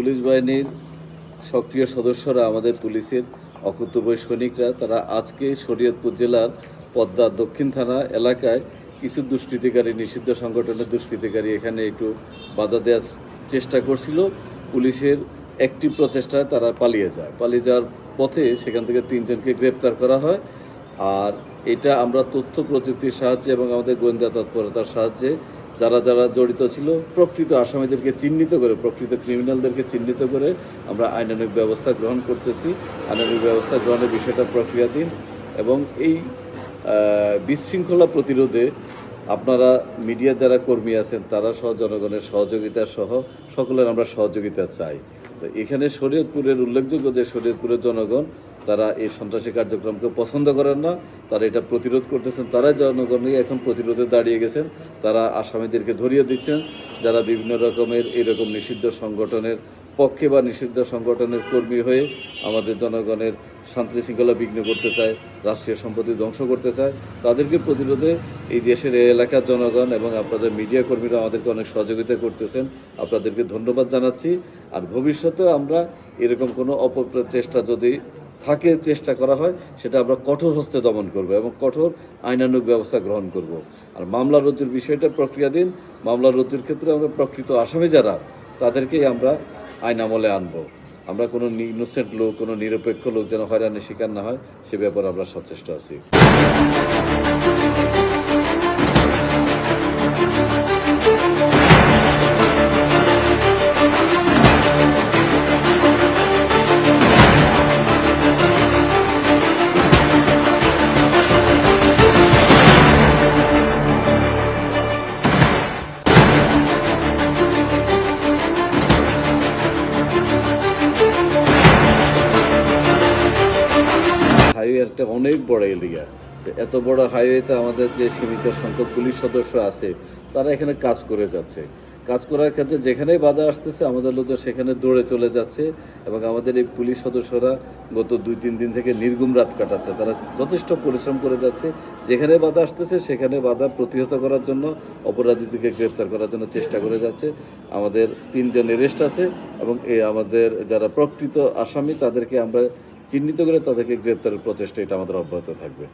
Police বাহিনীর সক্রিয় সদস্যরা আমাদের পুলিশের অকুতবয় সৈনিকরা, তারা আজকে শরীয়তপুর জেলার পদ্মা দক্ষিণ থানা এলাকায় কিছু দুষ্কৃতিকারী, নিষিদ্ধ সংগঠনের দুষ্কৃতিকারী এখানে একটু বাধা দেওয়ার চেষ্টা করছিল। পুলিশের একটি প্রচেষ্টায় তারা পালিয়ে যায়। পালিয়ে যাওয়ার পথে সেখান থেকে তিনজনকে গ্রেপ্তার করা হয়। আর এটা আমরা তথ্য প্রযুক্তির সাহায্যে এবং আমাদের গোয়েন্দা তৎপরতার সাহায্যে যারা যারা জড়িত ছিল, প্রকৃত আসামিদেরকে চিহ্নিত করে, প্রকৃত ক্রিমিনালদেরকে চিহ্নিত করে আমরা আইনানুগ ব্যবস্থা গ্রহণ করতেছি। আইনানুগ ব্যবস্থা গ্রহণের বিষয়টা প্রক্রিয়াধীন এবং এই বিশৃঙ্খলা প্রতিরোধে আপনারা মিডিয়া যারা কর্মী আছেন, তারা সহ জনগণের সহযোগিতা সহ সকলের আমরা সহযোগিতা চাই। তো এখানে শরীয়তপুরের উল্লেখযোগ্য যে শরীয়তপুরের জনগণ তারা এই সন্ত্রাসী কার্যক্রমকে পছন্দ করেন না, তারা এটা প্রতিরোধ করতেছেন, তারা জনগণই এখন প্রতিরোধে দাঁড়িয়ে গেছেন, তারা আসামিদেরকে ধরিয়ে দিচ্ছেন, যারা বিভিন্ন রকমের এরকম নিষিদ্ধ সংগঠনের পক্ষে বা নিষিদ্ধ সংগঠনের কর্মী হয়ে আমাদের জনগণের শান্তি শৃঙ্খলা বিঘ্ন করতে চায়, রাষ্ট্রীয় সম্পত্তি ধ্বংস করতে চায়, তাদেরকে প্রতিরোধে এই দেশের এই এলাকার জনগণ এবং আপনাদের মিডিয়া কর্মীরা আমাদেরকে অনেক সহযোগিতা করতেছেন, আপনাদেরকে ধন্যবাদ জানাচ্ছি, আর ভবিষ্যতে আমরা এরকম কোনো অপপ্রচেষ্টা যদি থাকে, চেষ্টা করা হয়, সেটা আমরা কঠোর হস্তে দমন করব এবং কঠোর আইনানুগ ব্যবস্থা গ্রহণ করব। আর মামলা রুজুর বিষয়টা প্রক্রিয়াধীন, মামলা রুজুর ক্ষেত্রে আমরা প্রকৃত আসামি যারা, তাদেরকেই আমরা আইন আমলে আনব। আমরা কোনো ইনোসেন্ট লোক, কোনো নিরপেক্ষ লোক যেন হয়রানির শিকার না হয়, সে ব্যাপারে আমরা সচেষ্ট আছি। একটা অনেক বড় এরিয়া তো এত বড় হাইওয়েতে আমাদের যে সীমিত সংখ্যক পুলিশ সদস্য আছে, তারা এখানে কাজ করে যাচ্ছে। কাজ করার ক্ষেত্রে যেখানেই বাধা আসতেছে, আমাদের লোকজন সেখানে দৌড়ে চলে যাচ্ছে এবং আমাদের এই পুলিশ সদস্যরা গত দুই, তিন দিন থেকে নির্গুম রাত কাটাচ্ছে। তারা যথেষ্ট পরিশ্রম করে যাচ্ছে। যেখানে বাধা আসতেছে, সেখানে বাধা প্রতিহত করার জন্য, অপরাধীদেরকে গ্রেপ্তার করার জন্য চেষ্টা করে যাচ্ছে। আমাদের তিনজন এরেস্ট আছে এবং আমাদের যারা প্রকৃত আসামি, তাদেরকে আমরা চিহ্নিত করে তাদেরকে গ্রেপ্তারের প্রচেষ্টা এটা আমাদের অব্যাহত থাকবে।